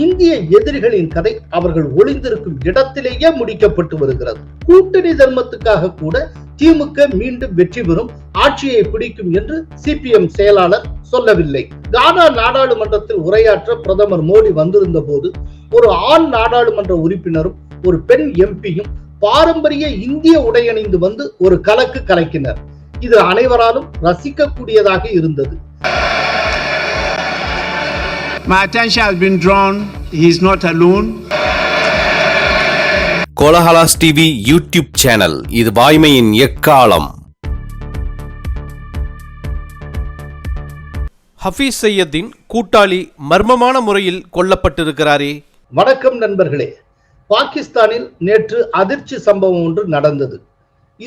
இந்திய எதிரிகளின் கதை அவர்கள் ஒளிந்திருக்கும் இடத்திலேயே முடிக்கப்பட்டு வருகிறது. கூட்டணி தர்மத்துக்காக கூட திமுக மீண்டும் வெற்றி பெறும் ஆட்சியை பிடிக்கும் என்று சிபிஎம் செயலாளர் சொல்லவில்லை. கானா நாடாளுமன்றத்தில் உரையாற்ற பிரதமர் மோடி வந்திருந்த போது ஒரு ஆண் நாடாளுமன்ற உறுப்பினரும் ஒரு பெண் எம்பியும் பாரம்பரிய இந்திய உடையணிந்து வந்து ஒரு கலக்கு கலக்கினர் இது அனைவராலும் ரசிக்கக்கூடியதாக இருந்தது. My attention has been drawn. He is not alone. Kolahalas TV YouTube channel இது வாய்மையின் எக்காலம். ஹஃபீஸ் சையத்தின் கூட்டாளி மர்மமான முறையில் கொல்லப்பட்டிருக்கிறாரே. வணக்கம் நண்பர்களே. பாகிஸ்தானில் நேற்று அதிர்ச்சி சம்பவம் ஒன்று நடந்தது.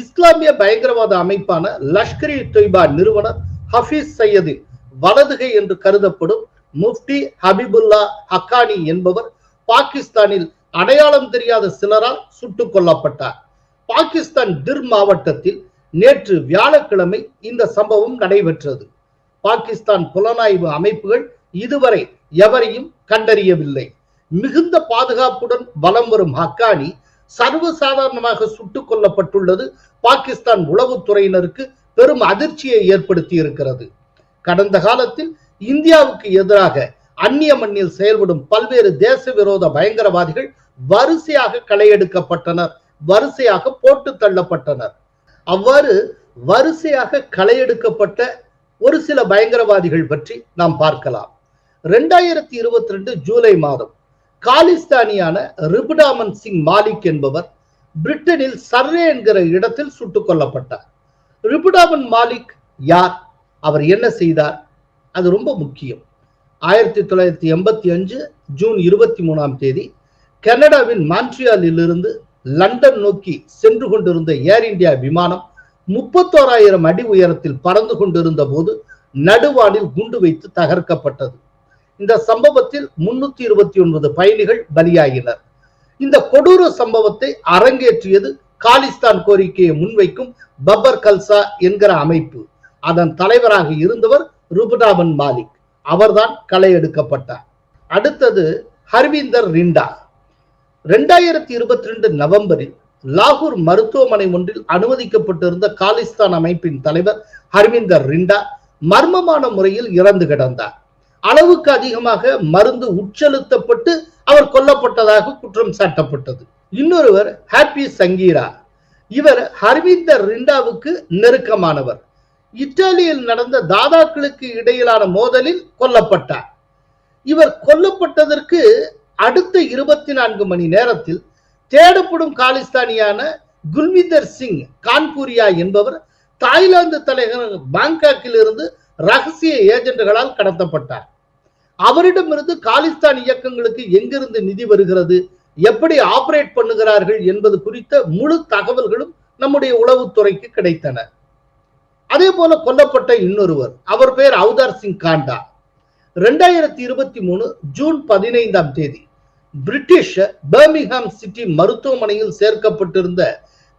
இஸ்லாமிய பயங்கரவாத அமைப்பான லஷ்கர் தொய்பா நிறுவனர் ஹபீஸ் சையதின் வலதுகை என்று கருதப்படும் முஃப்டி ஹபிபுல்லா ஹக்கானி என்பவர் பாகிஸ்தானில் அடையாளம் தெரியாத சிலரால் சுட்டுக் கொல்லப்பட்டார். பாகிஸ்தான் டிர் மாவட்டத்தில் நேற்று வியாழக்கிழமை இந்த சம்பவம் நடைபெற்றது. பாகிஸ்தான் புலனாய்வு அமைப்புகள் இதுவரை எவரையும் கண்டறியவில்லை. மிகுந்த பாதுகாப்புடன் வலம் வரும் ஹக்கானி சர்வசாதாரணமாக சுட்டுக் கொல்லப்பட்டுள்ளது. பாகிஸ்தான் உளவுத்துறையினருக்கு பெரும் அதிர்ச்சியை ஏற்படுத்தி இருக்கிறது கடந்த காலத்தில் இந்தியாவுக்கு எதிராக அந்நிய மண்ணில் செயல்படும் பல்வேறு தேச விரோத பயங்கரவாதிகள் வரிசையாக களையெடுக்கப்பட்டனர் வரிசையாக போட்டு தள்ளப்பட்டனர். அவ்வாறு வரிசையாக களையெடுக்கப்பட்ட ஒரு சில பயங்கரவாதிகள் பற்றி நாம் பார்க்கலாம். ரெண்டாயிரத்தி இருபத்தி ரெண்டு ஜூலை மாதம் காலிஸ்தானியான ரிபுடாமன் சிங் மாலிக் என்பவர் பிரிட்டனில் சர்ரே என்கிற இடத்தில் சுட்டுக் கொல்லப்பட்டார். ரிபுடாமன் மாலிக் யார்? அவர் என்ன செய்தார்? அது ரொம்ப முக்கியம். ஆயிரத்தி தொள்ளாயிரத்தி எண்பத்தி அஞ்சு ஜூன் இருபத்தி மூணாம் தேதி கனடாவின் மான்ட்ரியாலிலிருந்து லண்டன் நோக்கி சென்று கொண்டிருந்த ஏர் இந்தியா விமானம் முப்பத்தோராயிரம் அடி உயரத்தில் பறந்து கொண்டிருந்த போது நடுவானில் குண்டு வைத்து தகர்க்கப்பட்டது. இந்த சம்பவத்தில் முன்னூத்தி இருபத்தி ஒன்பது பயணிகள் பலியாகினர் இந்த கொடூர சம்பவத்தை அரங்கேற்றியது காலிஸ்தான் கோரிக்கையை முன்வைக்கும் பப்பர் கல்சா என்கிற அமைப்பு. அதன் தலைவராக இருந்தவர் ருபுடாபன் மாலிக். அவர்தான் களை எடுக்கப்பட்டார். அடுத்தது ஹர்விந்தர் ரிண்டா. ரெண்டாயிரத்தி இருபத்தி ரெண்டு நவம்பரில் லாகூர் மருத்துவமனை ஒன்றில் அனுமதிக்கப்பட்டிருந்த காலிஸ்தான் அமைப்பின் தலைவர் ஹர்விந்தர் ரிண்டா மர்மமான முறையில் இறந்து கிடந்தார். அளவுக்கு அதிகமாக மருந்து உட்செலுத்தப்பட்டு அவர் கொல்லப்பட்டதாக குற்றம் சாட்டப்பட்டது. இன்னொருவர் ஹாப்பி சங்கீரா. இவர் ஹர்விந்தர் ரிண்டாவுக்கு நெருக்கமானவர். இத்தாலியில் நடந்த தாதாக்களுக்கு இடையிலான மோதலில் கொல்லப்பட்டார். இவர் கொல்லப்பட்டதற்கு அடுத்த இருபத்தி நான்கு மணி நேரத்தில் தேடப்படும் காலிஸ்தானியான குல்மிதர் சிங் கான்பூரியா என்பவர் தாய்லாந்து தலைநகர் பாங்காக்கில் இருந்து ரகசிய ஏஜென்ட்களால் கடத்தப்பட்டார். அவரிடமிருந்து காலிஸ்தான் இயக்கங்களுக்கு எங்கிருந்து நிதி வருகிறது எப்படி ஆபரேட் பண்ணுகிறார்கள் என்பது குறித்த முழு தகவல்களும் நம்முடைய உளவுத்துறைக்கு கிடைத்தன. அதே போல கொல்லப்பட்ட இன்னொருவர். அவர் பெயர் அவுதார் சிங் காண்டா. ரெண்டாயிரத்தி இருபத்தி மூணு ஜூன் பதினைந்தாம் தேதி பிரிட்டிஷ் பர்மிங்ஹாம் சிட்டி மருத்துவமனையில் சேர்க்கப்பட்டிருந்த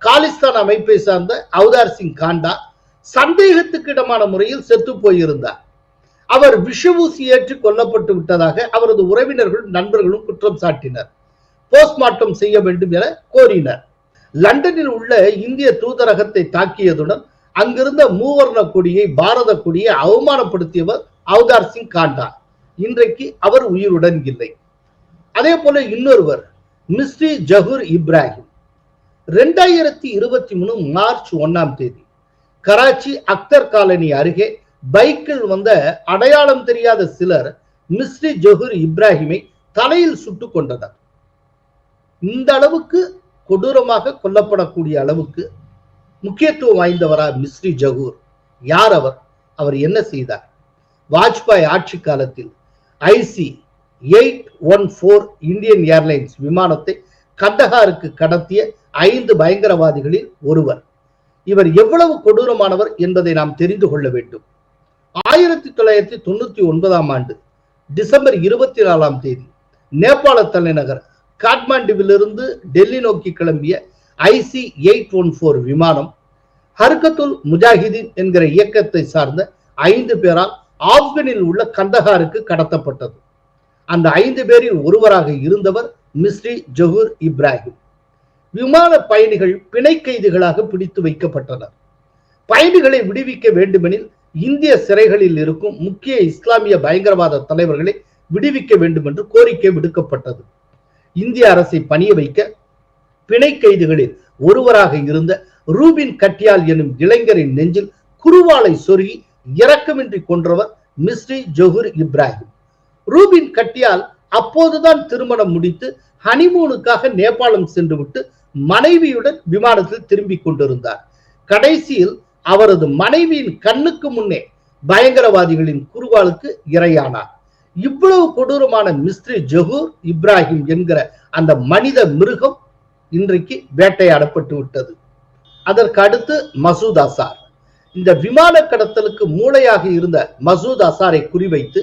காலிஸ்தான் அமைப்பை சார்ந்த அவுதார் சிங் காண்டா சந்தேகத்துக்கு இடமான முறையில் செத்து போயிருந்தார். அவர் விஷவூசி ஏற்றி கொல்லப்பட்டு விட்டதாக அவரது உறவினர்கள் நண்பர்களும் குற்றம் சாட்டினர். போஸ்ட்மார்ட்டம் செய்ய வேண்டும் என கோரினர். லண்டனில் உள்ள இந்திய தூதரகத்தை தாக்கியதுடன் அங்கிருந்த மூவர்ண கொடியை பாரத கொடியை அவமானப்படுத்தியவர் அவதார் சிங் காண்டா. இன்றைக்கு அவர் உயிருடன் இல்லை. அதே போல இன்னொருவர் மிஸ்ரி ஜஹூர் இப்ராஹிம். ரெண்டாயிரத்தி இருபத்தி மூணு மார்ச் ஒன்னாம் தேதி கராச்சி அக்தர் காலனி அருகே பைக்கில் வந்த அடையாளம் தெரியாத சிலர் மிஸ்ரி ஜஹூர் இப்ராஹிமை தலையில் சுட்டுக் கொண்டனர் இந்த அளவுக்கு கொடூரமாக கொல்லப்படக்கூடிய அளவுக்கு முக்கியத்துவம் வாய்ந்தவரா மிஸ்ரி ஜகூர். யார் அவர்? அவர் என்ன செய்தார்? வாஜ்பாய் ஆட்சி காலத்தில் IC eight one four Indian Airlines விமானத்தை கந்தகாருக்கு கடத்திய ஐந்து பயங்கரவாதிகளில் ஒருவர். இவர் எவ்வளவு கொடூரமானவர் என்பதை நாம் தெரிந்து கொள்ள வேண்டும். ஆயிரத்தி தொள்ளாயிரத்தி தொண்ணூத்தி ஒன்பதாம் ஆண்டு டிசம்பர் இருபத்தி நாலாம் தேதி நேபாள தலைநகர் காட்மாண்டுவிலிருந்து டெல்லி நோக்கி கிளம்பிய ஐசி எயிட் ஒன் ஃபோர் விமானம் ஹர்கத்துல் முஜாஹிதீன் என்கிற இயக்கத்தை சார்ந்த ஐந்து பேரால் ஆப்கனில் உள்ள கந்தகாருக்கு கடத்தப்பட்டது. அந்த ஐந்து பேரில் ஒருவராக இருந்தவர் மிஸ்ரி ஜஹூர் இப்ராஹிம். விமான பயணிகள் பிணை கைதிகளாக பிடித்து வைக்கப்பட்டனர். பயணிகளை விடுவிக்க வேண்டுமெனில் இந்திய சிறைகளில் இருக்கும் முக்கிய இஸ்லாமிய பயங்கரவாத தலைவர்களை விடுவிக்க வேண்டும் என்று கோரிக்கை விடுக்கப்பட்டது. இந்திய அரசை பணிய வைக்க பிணை கைதிகளில் ஒருவராக இருந்த ரூபின் கட்டியால் எனும் இளைஞரின் நெஞ்சில் குருவாலை சொருகி இரக்கமின்றி கொன்றவர் மிஸ்ரி ஜொஹூர் இப்ராஹிம். ரூபின் கட்டியால் அப்போதுதான் திருமணம் முடித்து ஹனிமூனுக்காக நேபாளம் சென்றுவிட்டு மனைவியுடன் விமானத்தில் திரும்பி கொண்டிருந்தார். கடைசியில் அவரது மனைவியின் கண்ணுக்கு முன்னே பயங்கரவாதிகளின் குருவாளுக்கு இரையானார். இவ்வளவு கொடூரமான மிஸ்ரி ஜஹூர் இப்ராஹிம் என்கிற அந்த மனித மிருகம் இன்றைக்கு வேட்டையாடப்பட்டு விட்டது. அதற்கு அடுத்து மசூத் அசார். இந்த விமான கடத்தலுக்கு மூளையாக இருந்த மசூத் அசாரை குறிவைத்து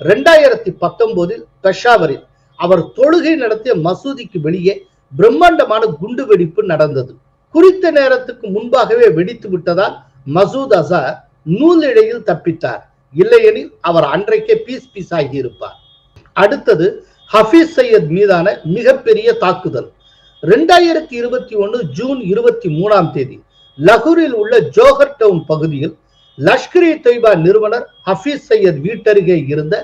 ரெண்டாயிரத்தி பத்தொன்பதில் பெஷாவரில் அவர் தொழுகை நடத்திய மசூதிக்கு வெளியே பிரம்மாண்டமான குண்டு வெடிப்பு நடந்தது. குறித்த நேரத்துக்கு முன்பாகவே வெடித்து விட்டதால் மசூத் அசார் நூலிழையில் தப்பித்தார். இல்லையெனில் அவர் அன்றைக்கே பீஸ் பீஸ் ஆகி இருப்பார். அடுத்தது ஹபீஸ் சையத் மீதான மிகப்பெரிய தாக்குதல். ரெண்டாயிரத்தி இருபத்தி ஒன்று ஜூன் இருபத்தி மூணாம் தேதி லகூரில் உள்ள ஜோஹர் டவுன் பகுதியில் லஷ்கர் இ தொய்பா நிறுவனர் ஹபீஸ் சையத் வீட்டருகே இருந்த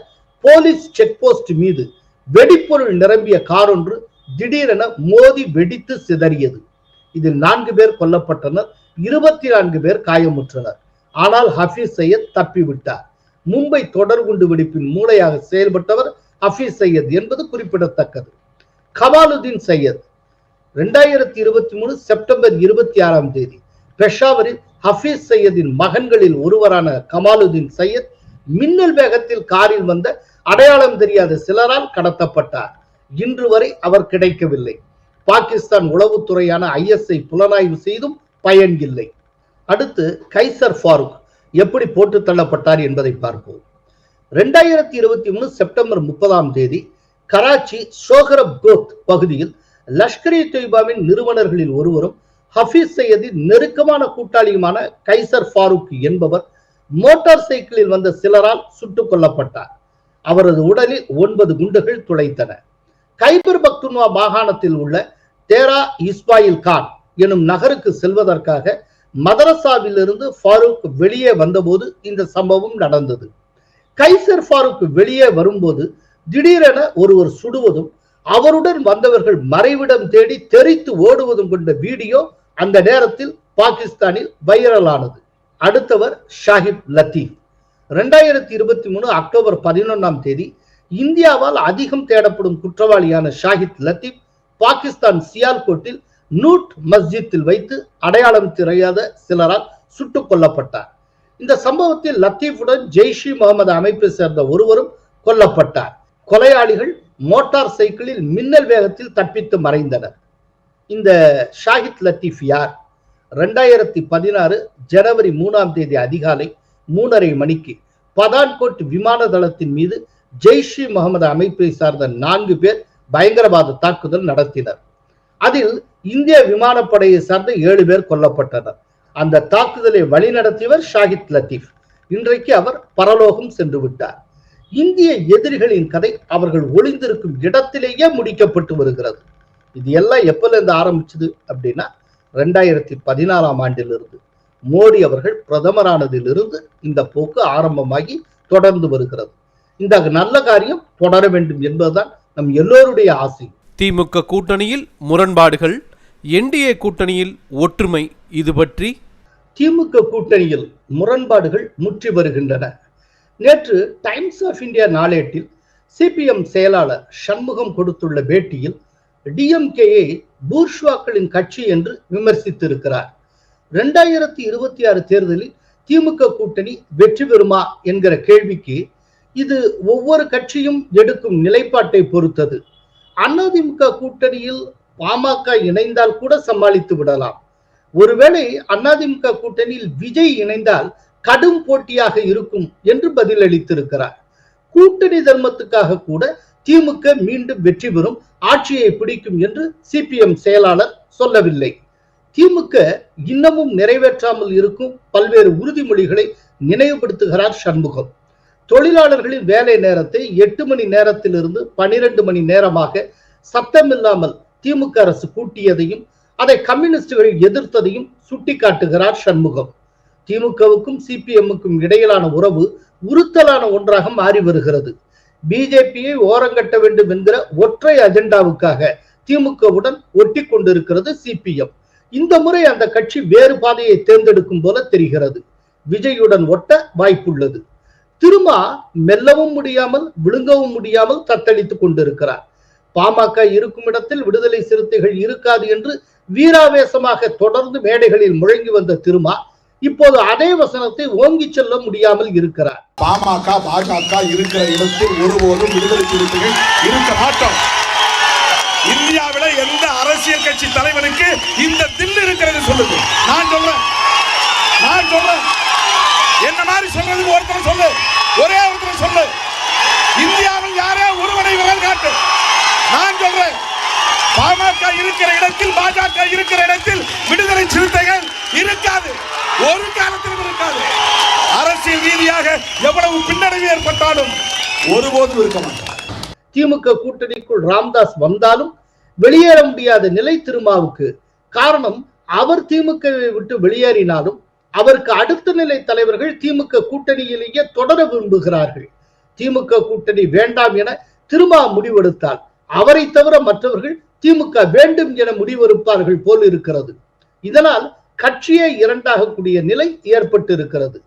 போலீஸ் செக் போஸ்ட் மீது வெடிப்பொருள் நிரம்பிய கார் ஒன்று திடீரென மோதி வெடித்து சிதறியது. இதில் நான்கு பேர் கொல்லப்பட்டனர் இருபத்தி நான்கு பேர் காயமுற்றனர். ஆனால் ஹபீஸ் சையத் தப்பிவிட்டார். மும்பை தொடர்குண்டு வெடிப்பின் மூளையாக செயல்பட்டவர் ஹபீஸ் சையத் என்பது குறிப்பிடத்தக்கது. கமாலுதீன் சையத் ரெண்டாயிரத்தி இருபத்தி மூணு செப்டம்பர் இருபத்தி ஆறாம் தேதி பெஷாவரில் ஹபீஸ் சையதின் மகன்களில் ஒருவரான கமாலுதீன் சையத் மின்னல் வேகத்தில் காரில் வந்த அடையாளம் தெரியாத சிலரால் கடத்தப்பட்டார். இன்று வரை அவர் கிடைக்கவில்லை. பாகிஸ்தான் உளவுத்துறையான ஐஎஸ்ஐ புலனாய்வு செய்தும் பயன் இல்லை அடுத்து கைசர் ஃபாரூக் எப்படி போட்டு தள்ளப்பட்டார் என்பதை பார்ப்போம். ரெண்டாயிரத்தி இருபத்தி மூணு செப்டம்பர் முப்பதாம் தேதி கராச்சி சோகரப் கோத் பகுதியில் லஷ்கர் இ தொய்பாவின் நிறுவனர்களில் ஒருவரும் ஹபீஸ் சையதின் நெருக்கமான கூட்டாளியுமான கைசர் ஃபாரூக் என்பவர் மோட்டார் சைக்கிளில் வந்த சிலரால் சுட்டுக் கொல்லப்பட்டார். அவரது உடலில் ஒன்பது குண்டுகள் துளைத்தன. கைபர் பக்துன்வா மாகாணத்தில் உள்ள தேரா இஸ்மாயில் கான் எனும் நகருக்கு செல்வதற்காக மதரசாவிலிருந்து ஃபாரூக் வெளியே வந்தபோது இந்த சம்பவம் நடந்தது. கைசர் ஃபாரூக் வெளியே வரும்போது திடீரென ஒருவர் சுடுவதும் அவருடன் வந்தவர்கள் மறைவிடம் தேடி தெரித்து ஓடுவதும் கொண்ட வீடியோ அந்த நேரத்தில் பாகிஸ்தானில் வைரலானது. அடுத்தவர் ஷாஹிப் லத்தீப். ரெண்டாயிரத்தி இருபத்தி மூணு அக்டோபர் பதினொன்றாம் தேதி இந்தியாவால் அதிகம் தேடப்படும் குற்றவாளியான ஷாஹித் லத்தீப் பாகிஸ்தான் சியால்கோட்டில் நூட் மஸ்ஜித்தில் வைத்து அடையாளம் தெரியாத சிலரால் சுட்டுக் கொல்லப்பட்டார். இந்த சம்பவத்தில் லத்தீஃபுடன் ஜெய்ஷி முகமது அமைப்பை சேர்ந்த ஒருவரும் கொல்லப்பட்டார். கொலையாளிகள் மோட்டார் சைக்கிளில் மின்னல் வேகத்தில் தப்பித்து மறைந்தனர். இந்த ஷாஹித் லத்தீப் யார்? ரெண்டாயிரத்தி பதினாறு ஜனவரி மூணாம் தேதி அதிகாலை மூணரை மணிக்கு பதான்கோட் விமான தளத்தின் மீது ஜெய்ஷி முகமது அமைப்பை சார்ந்த நான்கு பேர் பயங்கரவாத தாக்குதல் நடத்தினர். அதில் இந்திய விமானப்படையை சார்ந்த ஏழு பேர் கொல்லப்பட்டனர். அந்த தாக்குதலை வழிநடத்தியவர் ஷாஹித் லத்தீப். இன்றைக்கு அவர் பரலோகம் சென்று விட்டார். இந்திய எதிரிகளின் கதை அவர்கள் ஒளிந்திருக்கும் இடத்திலேயே முடிக்கப்பட்டு வருகிறது. இது எல்லாம் எப்பல இருந்து ஆரம்பிச்சது அப்படின்னா ரெண்டாயிரத்தி பதினாறாம் ஆண்டிலிருந்து. மோடி அவர்கள் பிரதமரானதிலிருந்து இந்த போக்கு ஆரம்பமாகி தொடர்ந்து வருகிறது. இந்த நல்ல காரியம் தொடர வேண்டும் என்பதுதான் நம் எல்லோருடைய ஆசை. திமுக கூட்டணியில் முரண்பாடுகள் என்டிஏ கூட்டணியில் ஒற்றுமை இது பற்றி? திமுக கூட்டணியில் முரண்பாடுகள் முற்றி வருகின்றன. நேற்று டைம்ஸ் ஆஃப் இந்தியா நாளேட்டில் சிபிஎம் செயலாளர் சண்முகம் கொடுத்துள்ள பேட்டியில் டிஎம்கேயை பூர்ஷ்வாக்களின் கட்சி என்று விமர்சித்திருக்கிறார். ரெண்டாயிரத்தி இருபத்தி ஆறு தேர்தலில் திமுக கூட்டணி வெற்றி பெறுமா என்கிற கேள்விக்கு இது ஒவ்வொரு கட்சியும் எடுக்கும் நிலைப்பாட்டை பொறுத்தது. அதிமுக கூட்டணியில் பாமக இணைந்தால் கூட சமாளித்து விடலாம். ஒருவேளை அதிமுக கூட்டணியில் விஜய் இணைந்தால் கடும் போட்டியாக இருக்கும் என்று பதிலளித்திருக்கிறார். கூட்டணி தர்மத்துக்காக கூட திமுக மீண்டும் வெற்றி பெறும் ஆட்சியை பிடிக்கும் என்று சிபிஎம் செயலாளர் சொல்லவில்லை. திமுக இன்னமும் நிறைவேற்றாமல் இருக்கும் பல்வேறு உறுதிமொழிகளை நினைவுபடுத்துகிறார் சண்முகம். தொழிலாளர்களின் வேலை நேரத்தை எட்டு மணி நேரத்திலிருந்து பனிரெண்டு மணி நேரமாக சத்தமில்லாமல் திமுக அரசு கூட்டியதையும் அதை கம்யூனிஸ்டுகள் எதிர்த்ததையும் சுட்டிக்காட்டுகிறார் சண்முகம். திமுகவுக்கும் சிபிஎம்முக்கும் இடையிலான உறவு உறுத்தலான ஒன்றாக மாறி வருகிறது. பிஜேபியை ஓரங்கட்ட வேண்டும் என்கிற ஒற்றை அஜெண்டாவுக்காக திமுகவுடன் ஒட்டி கொண்டிருக்கிறது சிபிஎம். இந்த முறை அந்த கட்சி வேறு பாதையை தேர்ந்தெடுக்கும் போல தெரிகிறது. விஜயுடன் ஒட்ட வாய்ப்புள்ளது. திருமா மெல்லவும் முடியாமல் விழுங்கவும் முடியாமல் தத்தளித்துக் கொண்டிருக்கிறார். பாமக இருக்கும் இடத்தில் விடுதலை சிறுத்தைகள் இருக்காது என்று வீராவேசமாக தொடர்ந்து மேடைகளில் முழங்கி வந்த திருமா இப்போது அதே வசனத்தை ஓங்கி செல்ல முடியாமல் இருக்கிறார். பாமக பாஜக இருக்கிற இடத்தில் ஒருபோதும் விடுதலை சிறுத்தைகள் இருக்க மாட்டோம். இந்தியாவில எந்த அரசியல் கட்சி தலைவனுக்கு இந்த தில் இருக்கிறது சொல்லுது? நான் சொல்றேன். நான் சொல்றேன். என்ன மாதிரி சொல்றது ஒருத்தர் சொல்லு. ஒரே ஒருத்தர் சொல்லு. இந்தியாவில் யாரே ஒருவனை விரல் காட்டு. நான் சொல்றேன். பாமக இருக்கிற இடத்தில் பாஜக இருக்கிற இடத்தில் விடுதலை சிறுத்தைகள் இருக்காது. ஒரு காலத்திலும் இருக்காது. அரசியல் ரீதியாக எவ்வளவு பின்னடைவு ஏற்பட்டாலும் ஒருபோதும் இருக்க திமுக கூட்டணிக்குள் ராம்தாஸ் வந்தாலும் வெளியேற முடியாத நிலை திருமாவுக்கு காரணம் அவர் திமுகவை விட்டு வெளியேறினாலும் அவருக்கு அடுத்த நிலை தலைவர்கள் திமுக கூட்டணியிலேயே தொடர விரும்புகிறார்கள். திமுக கூட்டணி வேண்டாம் என திருமா முடிவெடுத்தால் அவரை தவிர மற்றவர்கள் திமுக வேண்டும் என முடிவெடுப்பார்கள் போல் இருக்கிறது. இதனால் கட்சியே இரண்டாகக்கூடிய நிலை ஏற்பட்டு இருக்கிறது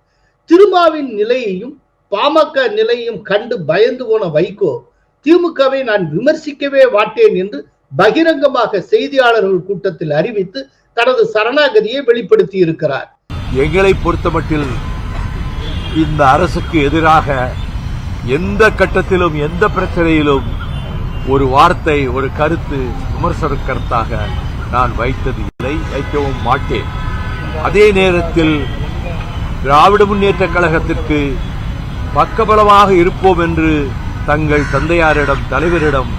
திருமாவின் நிலையையும் பாமக நிலையையும் கண்டு பயந்து போன வைகோ திமுகவை நான் விமர்சிக்கவே மாட்டேன் என்று பகிரங்கமாக செய்தியாளர்கள் கூட்டத்தில் அறிவித்து தனது சரணாகதியை வெளிப்படுத்தி இருக்கிறார் எங்களை பொறுத்தமட்டில் இந்த அரசுக்கு எதிராக எந்த கட்டத்திலும் எந்த பிரச்சனையிலும் ஒரு வார்த்தை ஒரு கருத்து விமர்சன கருத்தாக நான் வைத்தது இல்லை வைக்கவும் மாட்டேன். அதே நேரத்தில் திராவிட முன்னேற்ற கழகத்திற்கு பக்கபலமாக இருப்போம் என்று தங்கள் தந்தையாரிடம் தலைவரிடம்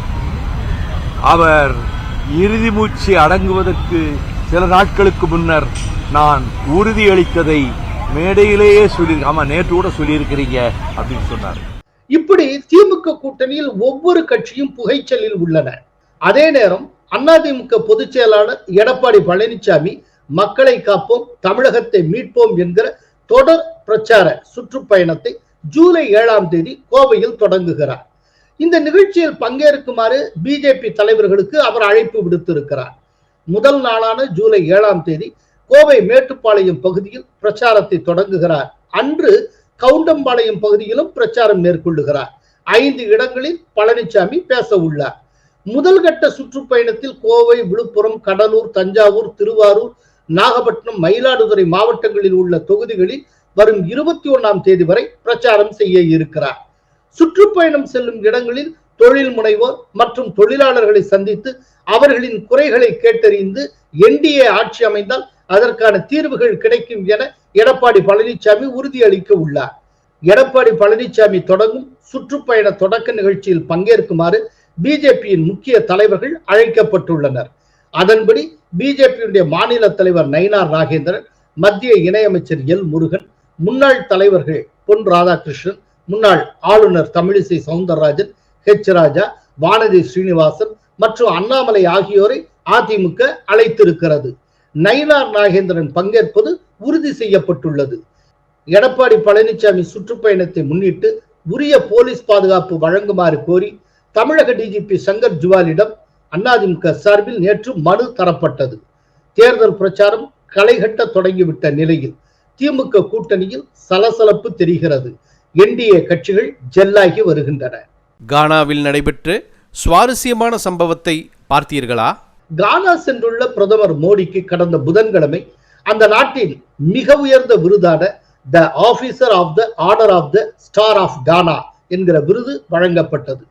அவர் இறுதி மூச்சு அடங்குவதற்கு சில நாட்களுக்கு முன்னர் நான் உறுதியளித்ததை மேடையிலேயே சொல்லி ஆமாம் நேற்று கூட சொல்லியிருக்கிறீங்க அப்படின்னு சொன்னார். இப்படி திமுக கூட்டணியில் ஒவ்வொரு கட்சியும் புகைச்சலில் உள்ளன. அதே நேரம் அதிமுக பொதுச் செயலாளர் எடப்பாடி பழனிசாமி மக்களை காப்போம் தமிழகத்தை மீட்போம் என்கிற தொடர் பிரச்சார சுற்றுப்பயணத்தை ஜூலை ஏழாம் தேதி கோவையில் தொடங்குகிறார். இந்த நிகழ்ச்சியில் பங்கேற்குமாறு பிஜேபி தலைவர்களுக்கு அவர் அழைப்பு விடுத்திருக்கிறார். முதல் நாளான ஜூலை ஏழாம் தேதி கோவை மேட்டுப்பாளையம் பகுதியில் பிரச்சாரத்தை தொடங்குகிறார். அன்று கவுண்டம்பாளையம் பகுதியிலும் பிரச்சாரம் மேற்கொள்ளுகிறார். ஐந்து இடங்களில் பழனிசாமி பேச உள்ளார். முதல் கட்ட சுற்றுப்பயணத்தில் கோவை விழுப்புரம் கடலூர் தஞ்சாவூர் திருவாரூர் நாகப்பட்டினம் மயிலாடுதுறை மாவட்டங்களில் உள்ள தொகுதிகளில் வரும் இருபத்தி ஒன்னாம் தேதி வரை பிரச்சாரம் செய்ய இருக்கிறார். சுற்றுப்பயணம் செல்லும் இடங்களில் தொழில் முனைவோர் மற்றும் தொழிலாளர்களை சந்தித்து அவர்களின் குறைகளை கேட்டறிந்து என்டிஏ ஆட்சி அமைந்தால் அதற்கான தீர்வுகள் கிடைக்கும் என எடப்பாடி பழனிசாமி உறுதியளிக்க உள்ளார். எடப்பாடி பழனிசாமி தொடங்கும் சுற்றுப்பயண தொடக்க நிகழ்ச்சியில் பங்கேற்குமாறு பிஜேபியின் முக்கிய தலைவர்கள் அழைக்கப்பட்டுள்ளனர். அதன்படி பிஜேபியுடைய மாநில தலைவர் நயினார் நாகேந்திரன் மத்திய இணையமைச்சர் எல் முருகன் முன்னாள் தலைவர்கள் பொன் ராதாகிருஷ்ணன் முன்னாள் ஆளுநர் தமிழிசை சவுந்தரராஜன் ஹெச் ராஜா வானதி ஸ்ரீனிவாசன் மற்றும் அண்ணாமலை ஆகியோரை அதிமுக அழைத்திருக்கிறது. நயினார் நாகேந்திரன் பங்கேற்பது உறுதி செய்யப்பட்டுள்ளது. எடப்பாடி பழனிசாமி சுற்றுப்பயணத்தை முன்னிட்டு உரிய போலீஸ் பாதுகாப்பு வழங்குமாறு கோரி தமிழக டிஜிபி சங்கர் ஜுவாலிடம் அதிமுக சார்பில் நேற்று மனு தரப்பட்டது. தேர்தல் பிரச்சாரம் களைகட்ட தொடங்கிவிட்ட நிலையில் திமுக கூட்டணியில் சலசலப்பு தெரிகிறது. என்டிஏ கட்சிகள் ஜெல்லாகி வருகின்றன. கானாவில் நடைபெற்ற சுவாரஸ்யமான சம்பவத்தை பார்த்தீர்களா? கானா சென்றுள்ள பிரதமர் மோடிக்கு கடந்த புதன்கிழமை அந்த நாட்டின் மிக உயர்ந்த விருதான the officer of the order of the star of Ghana என்கிற விருது வழங்கப்பட்டது.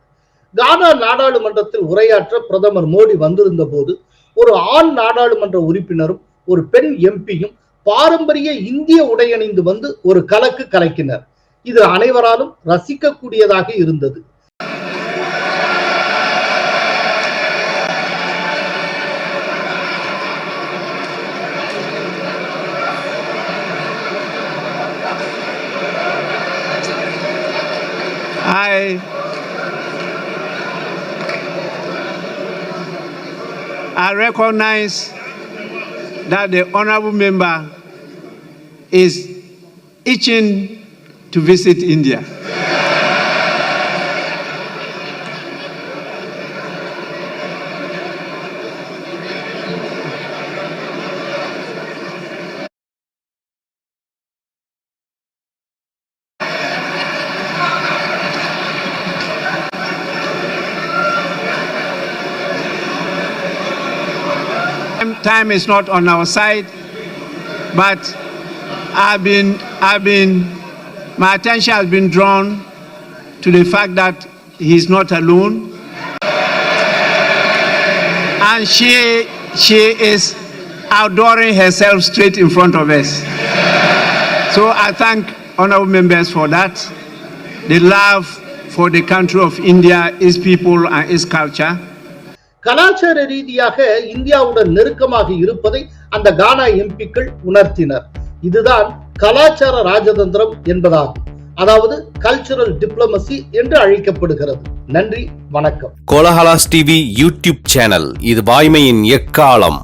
கானா நாடாளுமன்றத்தில் உரையாற்ற பிரதமர் மோடி வந்திருந்த போது ஒரு ஆண் நாடாளுமன்ற உறுப்பினரும் ஒரு பெண் எம்பியும் பாரம்பரிய இந்திய உடையணிந்து வந்து ஒரு கலக்கு கலக்கினர். இது அனைவராலும் ரசிக்கக்கூடியதாக இருந்தது. I I recognize that the honorable member is itching to visit India. Time is not on our side, but I've been, I've been, my attention has been drawn to the fact that he's not alone. And she, she is outdooring herself straight in front of us. So I thank honorable members for that. The love for the country of India, its people and its culture. கலாச்சார ரீதியாக இந்தியாவுடன் நெருக்கமாக இருப்பதை அந்த கானா எம்பிக்கள் உணர்த்தினர். இதுதான் கலாச்சார ராஜதந்திரம் என்பதாகும். அதாவது கல்ச்சுரல் டிப்ளமசி என்று அழைக்கப்படுகிறது. நன்றி வணக்கம். கோலஹலாஸ் டிவி யூடியூப் சேனல் இது வாய்மையின் எக்காலம்.